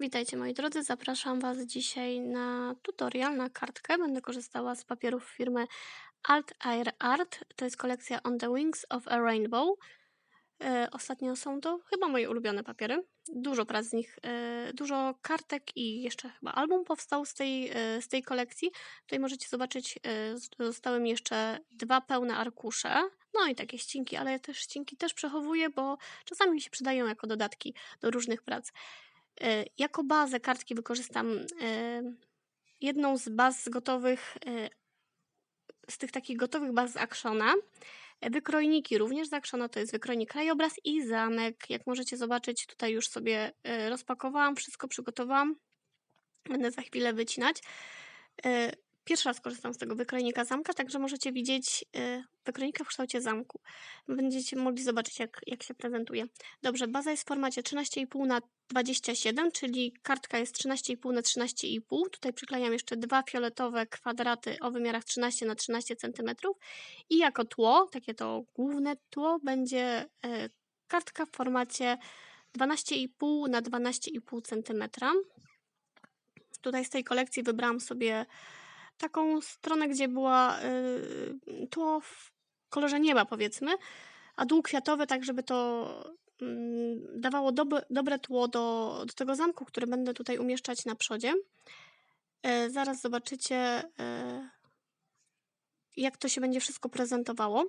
Witajcie moi drodzy, zapraszam Was dzisiaj na tutorial na kartkę. Będę korzystała z papierów firmy Alt Air Art. To jest kolekcja On the Wings of a Rainbow. E, ostatnio są to chyba moje ulubione papiery. Dużo prac z nich, e, dużo kartek i jeszcze chyba album powstał z tej, e, z tej kolekcji. Tutaj możecie zobaczyć, zostały mi jeszcze dwa pełne arkusze. No i takie ścinki, ale ja też ścinki też przechowuję, bo czasami mi się przydają jako dodatki do różnych prac. E, Jako bazę kartki wykorzystam e, jedną z baz gotowych, e, z tych takich gotowych baz z Actiona. Wykrojniki również z Actiona, to jest wykrojnik krajobraz i zamek. Jak możecie zobaczyć, tutaj już sobie rozpakowałam, wszystko przygotowałam. Będę za chwilę wycinać. Pierwszy raz korzystam z tego wykrojnika zamka, także możecie widzieć e, wykrojnika w kształcie zamku. Będziecie mogli zobaczyć, jak, jak się prezentuje. Dobrze, baza jest w formacie 13,5 na 27, czyli kartka jest 13,5 na 13,5. Tutaj przyklejam jeszcze dwa fioletowe kwadraty o wymiarach 13 na 13 cm. I jako tło, takie to główne tło, będzie e, kartka w formacie 12,5 na 12,5 cm. Tutaj z tej kolekcji wybrałam sobie taką stronę, gdzie była y, tło w kolorze nieba, powiedzmy, a dół kwiatowy, tak żeby to mm, dawało dobre, dobre tło do, do tego zamku, który będę tutaj umieszczać na przodzie. E, zaraz zobaczycie, e, jak to się będzie wszystko prezentowało.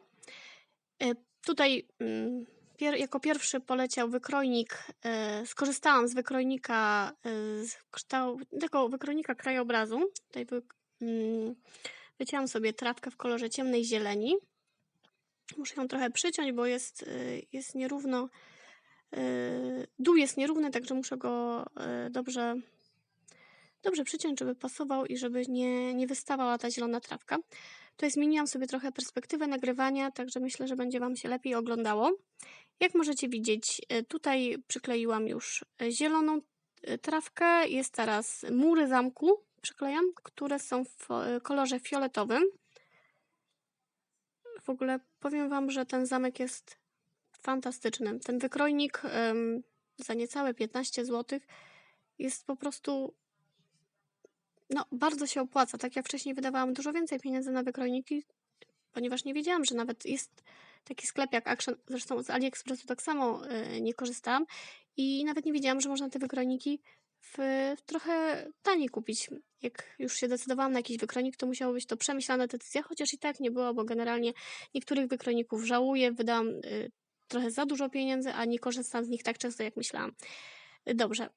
E, tutaj mm, jako pierwszy poleciał wykrojnik, skorzystałam z wykrojnika, z kształ, tego wykrojnika krajobrazu. Tutaj wycięłam sobie trawkę w kolorze ciemnej zieleni. Muszę ją trochę przyciąć, bo jest, y, jest nierówno. y, Dół jest nierówny, także muszę go y, dobrze, dobrze przyciąć, żeby pasował i żeby nie, nie wystawała ta zielona trawka. Tutaj zmieniłam sobie trochę perspektywę nagrywania, także myślę, że będzie Wam się lepiej oglądało. Jak możecie widzieć, tutaj przykleiłam już zieloną trawkę. Jest teraz mury zamku, przyklejam, które są w kolorze fioletowym. W ogóle powiem Wam, że ten zamek jest fantastyczny. Ten wykrojnik em, za niecałe 15 zł jest po prostu. No, bardzo się opłaca. Tak jak wcześniej wydawałam dużo więcej pieniędzy na wykrojniki, ponieważ nie wiedziałam, że nawet jest taki sklep jak Action. Zresztą z AliExpressu tak samo e, nie korzystałam i nawet nie wiedziałam, że można te wykrojniki w, w trochę taniej kupić. Jak już się decydowałam na jakiś wykrojnik, to musiało być to przemyślana decyzja, chociaż i tak nie było, bo generalnie niektórych wykrojników żałuję, wydałam y, trochę za dużo pieniędzy, a nie korzystam z nich tak często, jak myślałam. Y, Dobrze.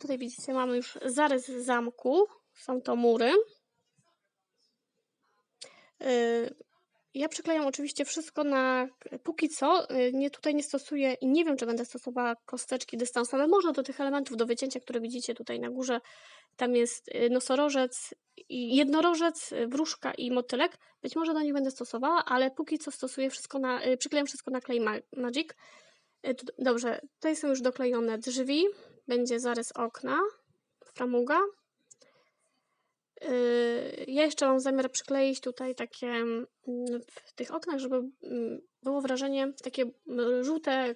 Tutaj widzicie, mamy już zarys zamku. Są to mury. Y, Ja przyklejam oczywiście wszystko na. Póki co, y, nie tutaj nie stosuję i nie wiem, czy będę stosowała kosteczki dystansowe. Może do tych elementów do wycięcia, które widzicie tutaj na górze. Tam jest y, nosorożec, jednorożec, y, wróżka i motylek. Być może do nich będę stosowała, ale póki co stosuję wszystko na. Przyklejam wszystko na Ma- Magic. Dobrze, tutaj są już doklejone drzwi. Będzie zarys okna, framuga. Ja jeszcze mam zamiar przykleić tutaj takie mm, w tych oknach, żeby mm, było wrażenie, takie mm, żółte,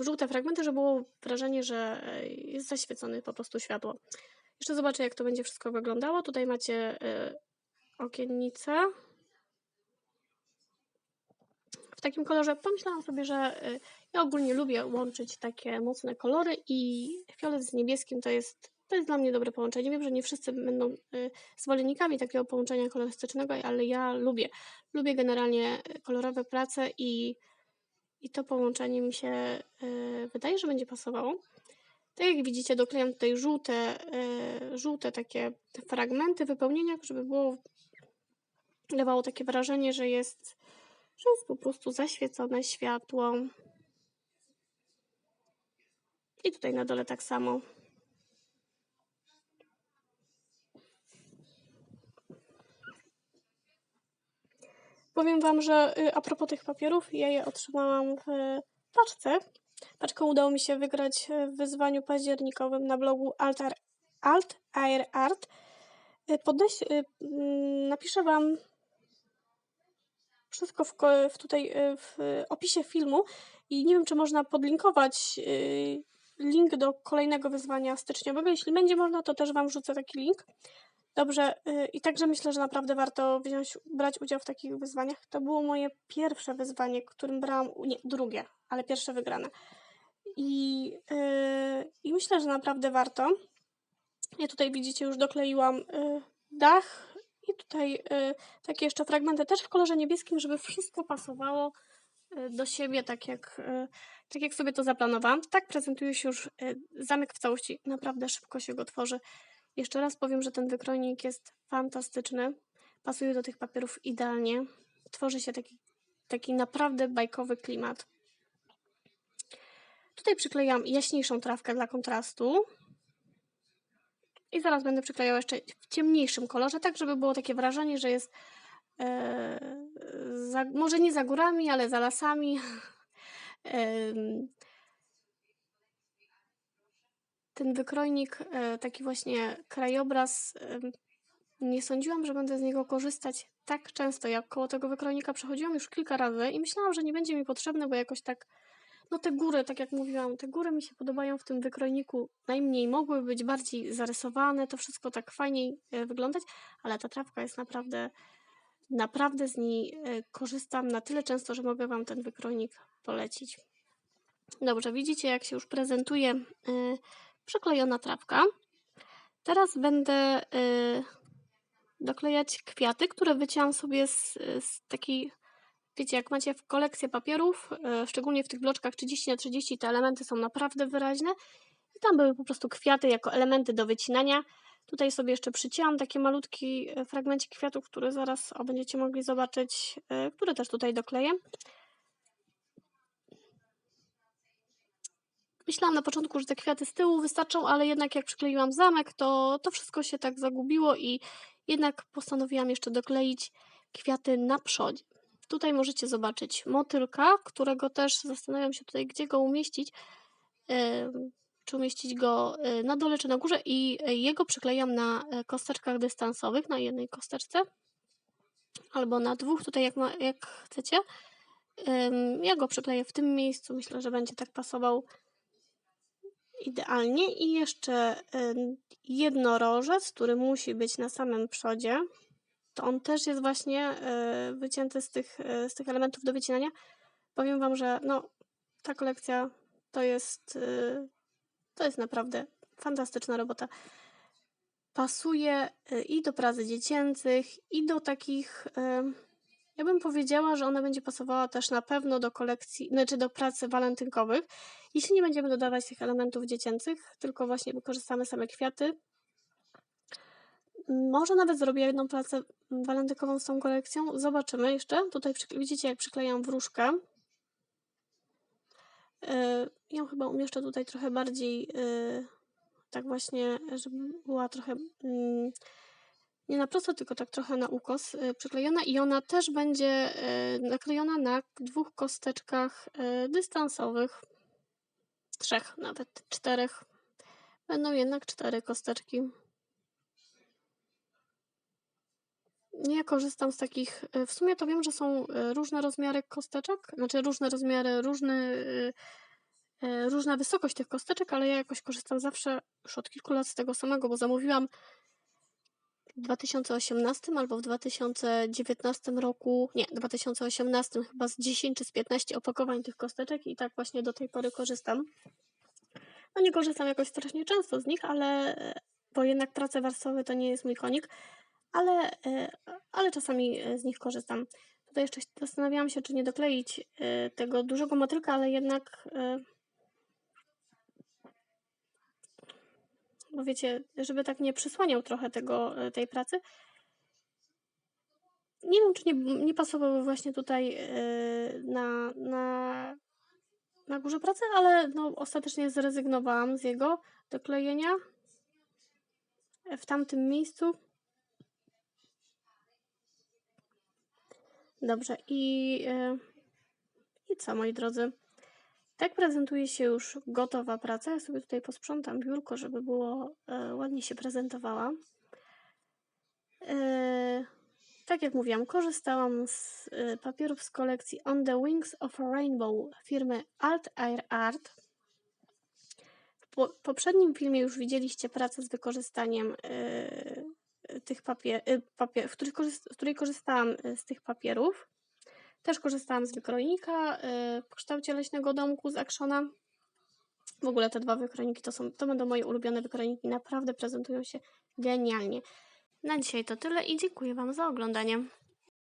żółte fragmenty, żeby było wrażenie, że e, jest zaświecone po prostu światło. Jeszcze zobaczę, jak to będzie wszystko wyglądało. Tutaj macie e, okiennice. W takim kolorze pomyślałam sobie, że e, ja ogólnie lubię łączyć takie mocne kolory i fiolet z niebieskim to jest, to jest dla mnie dobre połączenie. Wiem, że nie wszyscy będą y, zwolennikami takiego połączenia kolorystycznego, ale ja lubię. Lubię generalnie y, kolorowe prace i, i to połączenie mi się y, wydaje, że będzie pasowało. Tak jak widzicie, doklejam tutaj żółte, żółte takie fragmenty wypełnienia, żeby było dawało takie wrażenie, że jest, że jest po prostu zaświecone światło. I tutaj na dole tak samo. Powiem Wam, że y, a propos tych papierów, ja je otrzymałam w paczce. Paczkę udało mi się wygrać w wyzwaniu październikowym na blogu Altar, Alt Air Art. Y, y, mm, napiszę Wam wszystko w, w tutaj y, w opisie filmu i nie wiem, czy można podlinkować y, link do kolejnego wyzwania styczniowego. Jeśli będzie można, to też Wam wrzucę taki link. Dobrze, y, i także myślę, że naprawdę warto wziąć, brać udział w takich wyzwaniach. To było moje pierwsze wyzwanie, którym brałam, nie, drugie, ale pierwsze wygrane. I, yy, I myślę, że naprawdę warto. Ja tutaj widzicie, już dokleiłam y, dach i tutaj y, takie jeszcze fragmenty też w kolorze niebieskim, żeby wszystko pasowało y, do siebie, tak jak, y, tak jak sobie to zaplanowałam. Tak prezentuje się już zamek w całości. Naprawdę szybko się go tworzy. Jeszcze raz powiem, że ten wykrojnik jest fantastyczny. Pasuje do tych papierów idealnie. Tworzy się taki, taki naprawdę bajkowy klimat. Tutaj przyklejam jaśniejszą trawkę dla kontrastu. I zaraz będę przyklejała jeszcze w ciemniejszym kolorze, tak żeby było takie wrażenie, że jest e, za, może nie za górami, ale za lasami. Ten wykrojnik, e, taki właśnie krajobraz, nie sądziłam, że będę z niego korzystać tak często. Jak koło tego wykrojnika przechodziłam już kilka razy i myślałam, że nie będzie mi potrzebny, bo jakoś tak no te góry, tak jak mówiłam, te góry mi się podobają w tym wykrojniku najmniej. Mogły być bardziej zarysowane, to wszystko tak fajniej e, wyglądać, ale ta trawka jest naprawdę, naprawdę z niej e, korzystam na tyle często, że mogę Wam ten wykrojnik polecić. Dobrze, widzicie jak się już prezentuje przyklejona trawka. Teraz będę e, doklejać kwiaty, które wycięłam sobie z, z takiej Wiecie, jak macie w kolekcję papierów, e, szczególnie w tych bloczkach 30 na 30 te elementy są naprawdę wyraźne i tam były po prostu kwiaty jako elementy do wycinania. Tutaj sobie jeszcze przycięłam taki malutki e, fragmencik kwiatów, który zaraz o, będziecie mogli zobaczyć, e, który też tutaj dokleję. Myślałam na początku, że te kwiaty z tyłu wystarczą, ale jednak jak przykleiłam zamek, to, to wszystko się tak zagubiło i jednak postanowiłam jeszcze dokleić kwiaty na przodzie. Tutaj możecie zobaczyć motylka, którego też zastanawiam się tutaj, gdzie go umieścić. Czy umieścić go e, na dole, czy na górze i e, jego przyklejam na e, kosteczkach dystansowych, na jednej kosteczce albo na dwóch, tutaj jak, ma, jak chcecie. Ja go przykleję w tym miejscu, myślę, że będzie tak pasował idealnie. I jeszcze jednorożec, który musi być na samym przodzie to on też jest właśnie e, wycięty z tych, e, z tych elementów do wycinania. Powiem Wam, że no, ta kolekcja to jest, e, to jest naprawdę fantastyczna robota. Pasuje i do pracy dziecięcych, i do takich. Ja bym powiedziała, że ona będzie pasowała też na pewno do kolekcji, znaczy do pracy walentynkowych. Jeśli nie będziemy dodawać tych elementów dziecięcych, tylko właśnie wykorzystamy same kwiaty, może nawet zrobię jedną pracę walentynkową z tą kolekcją. Zobaczymy jeszcze. Tutaj widzicie, jak przyklejam wróżkę. Yy, ją chyba umieszczę tutaj trochę bardziej, yy, tak właśnie, żeby była trochę mm, nie na prosto, tylko tak trochę na ukos yy, przyklejona i ona też będzie yy, naklejona na dwóch kosteczkach yy, dystansowych. Trzech, nawet czterech. Będą jednak cztery kosteczki. Ja korzystam z takich, w sumie to wiem, że są różne rozmiary kosteczek, znaczy różne rozmiary, różny, y, różna wysokość tych kosteczek, ale ja jakoś korzystam zawsze już od kilku lat z tego samego, bo zamówiłam 2018 albo w 2019 roku, nie, 2018 chyba z 10 czy z 15 opakowań tych kosteczek i tak właśnie do tej pory korzystam. No nie korzystam jakoś strasznie często z nich, ale bo jednak prace warstwowe to nie jest mój konik, ale, e, ale czasami e, z nich korzystam. Tutaj jeszcze zastanawiałam się, czy nie dokleić e, tego dużego motylka, ale jednak. Bo wiecie, żeby tak nie przysłaniał trochę tego, e, tej pracy. Nie wiem, czy nie, nie pasowały właśnie tutaj e, na, na, na górze pracy, ale no, ostatecznie zrezygnowałam z jego doklejenia w tamtym miejscu. Dobrze, i, e, i co, moi drodzy? Tak prezentuje się już gotowa praca. Ja sobie tutaj posprzątam biurko, żeby było e, ładnie się prezentowała. E, tak jak mówiłam, korzystałam z e, papierów z kolekcji On the Wings of a Rainbow firmy Alt Air Art. po poprzednim filmie już widzieliście pracę z wykorzystaniem yy, tych papier, yy, papier w, których w której korzystałam yy, z tych papierów. Też korzystałam z wykrojnika yy, w kształcie leśnego domku z. W ogóle te dwa wykrojniki to, są, to będą moje ulubione wykrojniki. Naprawdę prezentują się genialnie. Na dzisiaj to tyle i dziękuję Wam za oglądanie.